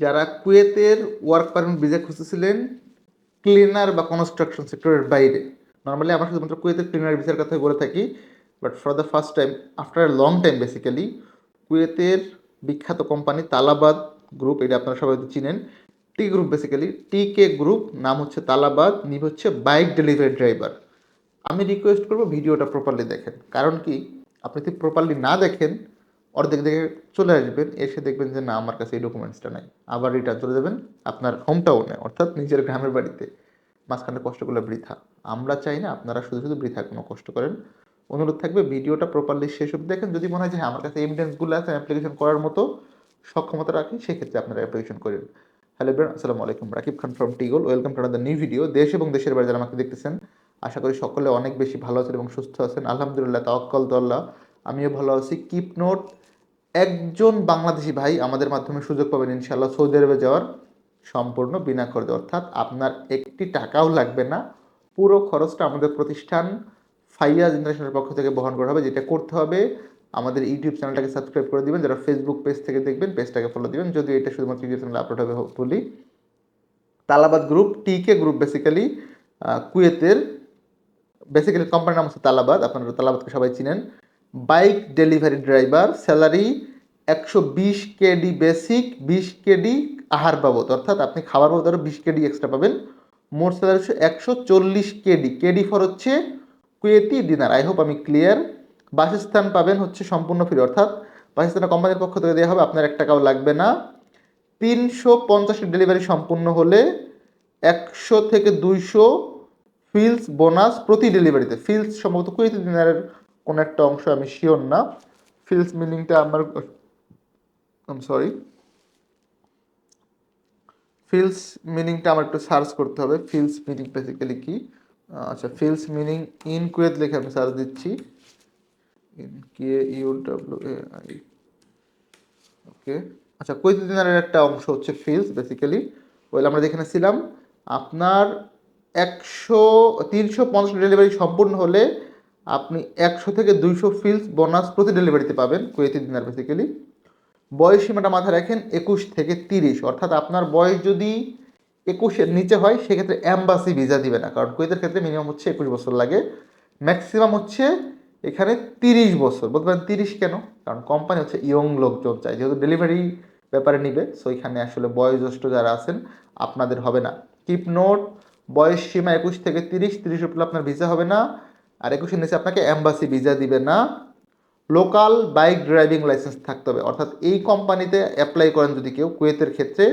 যারা কুয়েতের work permit visa খুঁজতেছিলেন ক্লিনার বা কনস্ট্রাকশন সেক্টরের বাইরে। নর্মালি আমরা শুধুমাত্র কুয়েতের ক্লিনার ভিসার কথাই বলে থাকি but for the first time after long time basically কুয়েতের বিখ্যাত কোম্পানি তালাবাদ গ্রুপ এটা আপনারা সবাই চিনেন T group basically T K group নাম হচ্ছে তালাবাদ নিব হচ্ছে বাইক ডেলিভারি ড্রাইভার আমি রিকোয়েস্ট করব ভিডিওটা প্রপারলি দেখেন। কারণ কি? আপনি যদি প্রপারলি না দেখেন অর্ধেক দেখে চলে আসবেন, এসে দেখবেন যে না, আমার কাছে এই ডকুমেন্টসটা নাই। আবার রিটার্ন চলে যাবেন, আপনার হোম টাউনে অর্থাৎ নিজের গ্রামের বাড়িতে। মাঝখানে কষ্টগুলো বৃথা। আমরা চাই না আপনারা শুধু শুধু বৃথা কোনো কষ্ট করেন। অনুরোধ থাকবে, ভিডিওটা প্রপারলি শেষ অবধি দেখেন। যদি মনে হয় যে হ্যাঁ আমার কাছে এভিডেন্সগুলো আছে অ্যাপ্লিকেশন করার মতো সক্ষমতা রাখি, সেক্ষেত্রে আপনারা অ্যাপ্লিকেশন করেন। হ্যালো ব্রান আসসালামু আলাইকুম। রাকিব খান ফ্রম টিগোল ওয়েলকাম টু নিউ ভিডিও দেশ এবং দেশের বাইরে যারা আমাকে দেখতেছেন, আশা করি সকলে অনেক বেশি ভালো আছেন এবং সুস্থ আছেন। আলহামদুলিল্লাহ, তাওয়াক্কাল দল্লাহ আমিও ভালো আছি। কিপ নোট একজন বাংলাদেশি ভাই আমাদের মাধ্যমে সুযোগ পাবেন ইনশাল্লাহ সৌদি আরবে যাওয়ার সম্পূর্ণ বিনা খরচে। অর্থাৎ আপনার একটি টাকাও লাগবে না। পুরো খরচটা আমাদের প্রতিষ্ঠান ফাইয়াজ ইন্টারন্যাশনাল পক্ষ থেকে বহন করা হবে, যেটা করতে হবে। আমাদের ইউটিউব চ্যানেলটাকে সাবস্ক্রাইব করে দিবেন, যারা ফেসবুক পেজ থেকে দেখবেন, পেজটাকে ফলো দিবেন। যদিও এটা শুধুমাত্র ইউটিউব চ্যানেলে আপলোড হবে বলি। তালাবাদ গ্রুপ টিকে গ্রুপ বেসিক্যালি কুয়েতের বেসিক্যালি কোম্পানির নাম হচ্ছে তালাবাদ, আপনারা তালাবাদকে সবাই চিনেন। বাইক ডেলিভারি ড্রাইভার স্যালারি একশো বিশ কেডি বেসিক, বিশ কেডি আহার বাবদ। অর্থাৎ আপনি খাবার বাবদ আরও বিশ কেডি এক্সট্রা পাবেন। মোট স্যালারি হচ্ছে একশো চল্লিশ কেডি। কেডি ফর হচ্ছে কুয়েতি দিনার। আই হোপ আমি ক্লিয়ার বাসস্থান পাবেন হচ্ছে সম্পূর্ণ ফ্রি অর্থাৎ বাসস্থানের কোম্পানির পক্ষ থেকে দেওয়া হবে, আপনার এক টাকাও লাগবে না। তিনশো পঞ্চাশ ডেলিভারি সম্পূর্ণ হলে একশো থেকে দুইশো ফিলস বোনাস প্রতি ডেলিভারিতে ফিলস সম্ভবত কুড়িতে দিনারের কোনো একটা অংশ, আমি শিওর না। ফিলস মিনিংটা আমার আম সরি ফিলস মিনিংটা আমার একটু সার্চ করতে হবে। ফিলস মিনিং বেসিক্যালি কি? আচ্ছা ফিলস মিনিং ইন কুয়েত লিখে আমি সার্চ দিচ্ছি। In K U W A I okay আচ্ছা কুয়েত দিনারের একটা অংশ হচ্ছে ফিলস বেসিক্যালি ওইল আমরা যেখানে ছিলাম, আপনার একশো, তিনশো পঞ্চাশ ডেলিভারি সম্পূর্ণ হলে আপনি একশো থেকে দুইশো ফিলস বোনাস প্রতি ডেলিভারিতে পাবেন কুয়েতি দিনার বেসিক্যালি বয়স সীমাটা মাথায় রাখেন একুশ থেকে তিরিশ। অর্থাৎ আপনার বয়স যদি একুশের নিচে হয়, সেক্ষেত্রে অ্যাম্বাসি ভিসা দিবে না। কারণ কুয়েতের ক্ষেত্রে মিনিমাম হচ্ছে একুশ বছর লাগে। ম্যাক্সিমাম হচ্ছে এখানে তিরিশ বছর। বলতে পারেন তিরিশ কেন? কারণ কোম্পানি হচ্ছে ইয়ং লোকজন চাই। যেহেতু ডেলিভারি ব্যাপারে নিবে সো এখানে আসলে বয়োজ্যেষ্ঠ যারা আছেন, আপনাদের হবে না। কিপ নোট বয়স সীমা একুশ থেকে তিরিশ তিরিশ আপনার ভিসা হবে না। আর একুশের নিচে আপনাকে অ্যাম্বাসি ভিসা দিবে না। লোকাল বাইক ড্রাইভিং লাইসেন্স থাকতে হবে। অর্থাৎ এই কোম্পানিতে অ্যাপ্লাই করেন যদি কেউ কুয়েতের ক্ষেত্রে।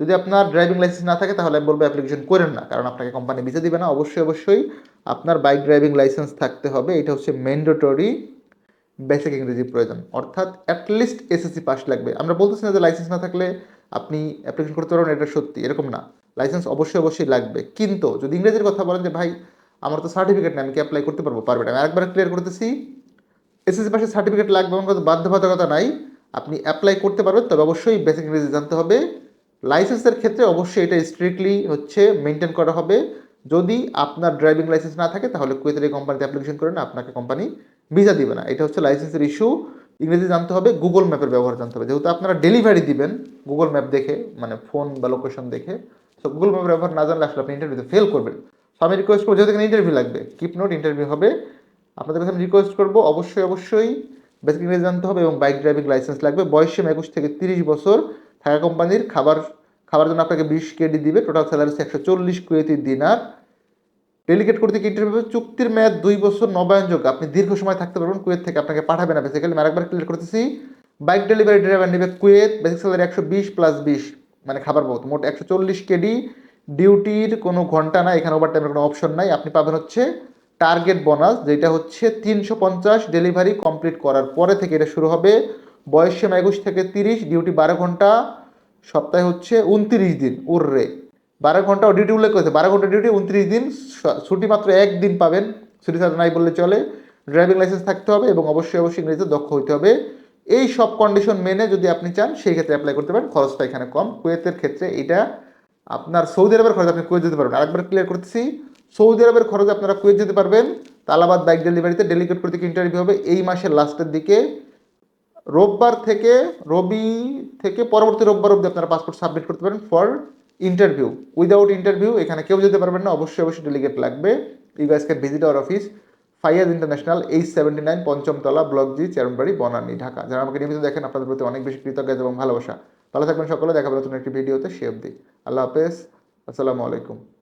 যদি আপনার ড্রাইভিং লাইসেন্স না থাকে, তাহলে আমি বলব অ্যাপ্লিকেশন করেন না, কারণ আপনাকে কোম্পানি ভিসা দিবে না। অবশ্যই অবশ্যই আপনার বাইক ড্রাইভিং লাইসেন্স থাকতে হবে। এটা হচ্ছে ম্যান্ডেটরি বেসিক ইংরেজি প্রয়োজন। অর্থাৎ অ্যাটলিস্ট এসএসসি পাস লাগবে। আমরা বলতেছি না যে লাইসেন্স না থাকলে আপনি অ্যাপ্লিকেশন করতে পারবেন এটা সত্যি, এরকম না। লাইসেন্স অবশ্যই অবশ্যই লাগবে। কিন্তু যদি ইংরেজির কথা বলেন যে, ভাই, আমার তো সার্টিফিকেট নেই, আমি কি অ্যাপ্লাই করতে পারব? পারবেন আমি আরেকবার ক্লিয়ার করতেছি এসএসসি পাশে সার্টিফিকেট লাগবে এমন কোনো বাধ্যবাধকতা নাই। আপনি অ্যাপ্লাই করতে পারবেন, তবে অবশ্যই বেসিক ইংরেজি জানতে হবে। লাইসেন্সের ক্ষেত্রে অবশ্যই এটা স্ট্রিক্টলি হচ্ছে মেনটেন করা হবে। যদি আপনার ড্রাইভিং লাইসেন্স না থাকে, তাহলে কুয়েতের এই কোম্পানিতে অ্যাপ্লিকেশন করেন আপনাকে কোম্পানি ভিসা দিবে না। এটা হচ্ছে লাইসেন্সের ইস্যু ইংরেজি জানতে হবে গুগল ম্যাপের ব্যবহার জানতে হবে। যেহেতু আপনারা ডেলিভারি দিবেন গুগল ম্যাপ দেখে মানে ফোন বা লোকেশন দেখে, তো গুগল ম্যাপের ব্যবহার না জানলে আসলে আপনি ইন্টারভিউতে ফেল করবেন। সো আমি রিকোয়েস্ট করব, যেহেতু ইন্টারভিউ লাগবে কিপ নোট ইন্টারভিউ হবে। আপনাদের কাছে আমি রিকোয়েস্ট করব, অবশ্যই অবশ্যই। বেসিক ইংরেজি জানতে হবে এবং বাইক ড্রাইভিং লাইসেন্স লাগবে। বয়স একুশ থেকে তিরিশ বছর। থাকা কোম্পানির খাবার খাবার জন্য আপনাকে বিশ কেডি দিবে। টোটাল স্যালারি একশো চল্লিশ কুয়েতি দিনার। ডেলিগেট করতে কি ইন্টারভিউ চুক্তির মেয়াদ দুই বছর নবায়নযোগ্য আপনি দীর্ঘ সময় থাকতে পারবেন, কুয়েত থেকে আপনাকে পাঠাবে না বেসিক্যালি আমি আরেকবার ক্লিয়ার করতেছি। বাইক ডেলিভারি ড্রাইভার নেবে কুয়েত। বেসিক স্যালারি একশো বিশ প্লাস বিশ মানে খাবার বহুত। মোট একশো চল্লিশ কেডি ডিউটির কোনো ঘণ্টা নাই। এখানে ওভার টাইমের কোনো অপশন নাই। আপনি পাবেন হচ্ছে টার্গেট বোনাস, যেটা হচ্ছে তিনশো পঞ্চাশ ডেলিভারি কমপ্লিট করার পরে থেকে এটা শুরু হবে। বয়স সীমা একুশ থেকে তিরিশ, ডিউটি বারো ঘণ্টা, সপ্তাহে হচ্ছে উনত্রিশ দিন, উর্রে। বারো ঘণ্টা ডিউটি উল্লেখ করেছে, বারো ঘণ্টা ডিউটি, উনত্রিশ দিন ছুটি মাত্র একদিন পাবেন। ছুটি ছাড়া নাই বললে চলে। ড্রাইভিং লাইসেন্স থাকতে হবে এবং অবশ্যই অবশ্যই ইংরেজিতে দক্ষ হইতে হবে। এই সব কন্ডিশন মেনে যদি আপনি চান, সেই ক্ষেত্রে অ্যাপ্লাই করতে পারেন। খরচটা এখানে কম। কুয়েতের ক্ষেত্রে এটা আপনার সৌদি আরবের খরচ আপনি কুয়েত যেতে পারবেন। আরেকবার ক্লিয়ার করতেছি সৌদি আরবের খরচ আপনারা কুয়েত যেতে পারবেন, তালাবাদ, বাইক ডেলিভারিতে ডেলিগেট করতে ইন্টারভিউ হবে এই মাসের লাস্টের দিকে। রোববার থেকে, রবি থেকে পরবর্তী রোববার অবধি আপনারা পাসপোর্ট সাবমিট করতে পারেন ফর ইন্টারভিউ উইদাউট ইন্টারভিউ এখানে কেউ যেতে পারবেন না, অবশ্যই অবশ্যই ডেলিগেট লাগবে। You guys can visit our office Fayaz international H seventy nine পঞ্চমতলা block G চেরনবাড়ি বনানী ঢাকা যারা আমাকে নিয়মিত দেখেন, আপনাদের প্রতি অনেক বেশি কৃতজ্ঞতা এবং ভালোবাসা। ভালো থাকবেন সকলে, দেখা হবে নতুন একটি ভিডিওতে সে অবধি। আল্লাহ হাফেজ, আসসালামু আলাইকুম।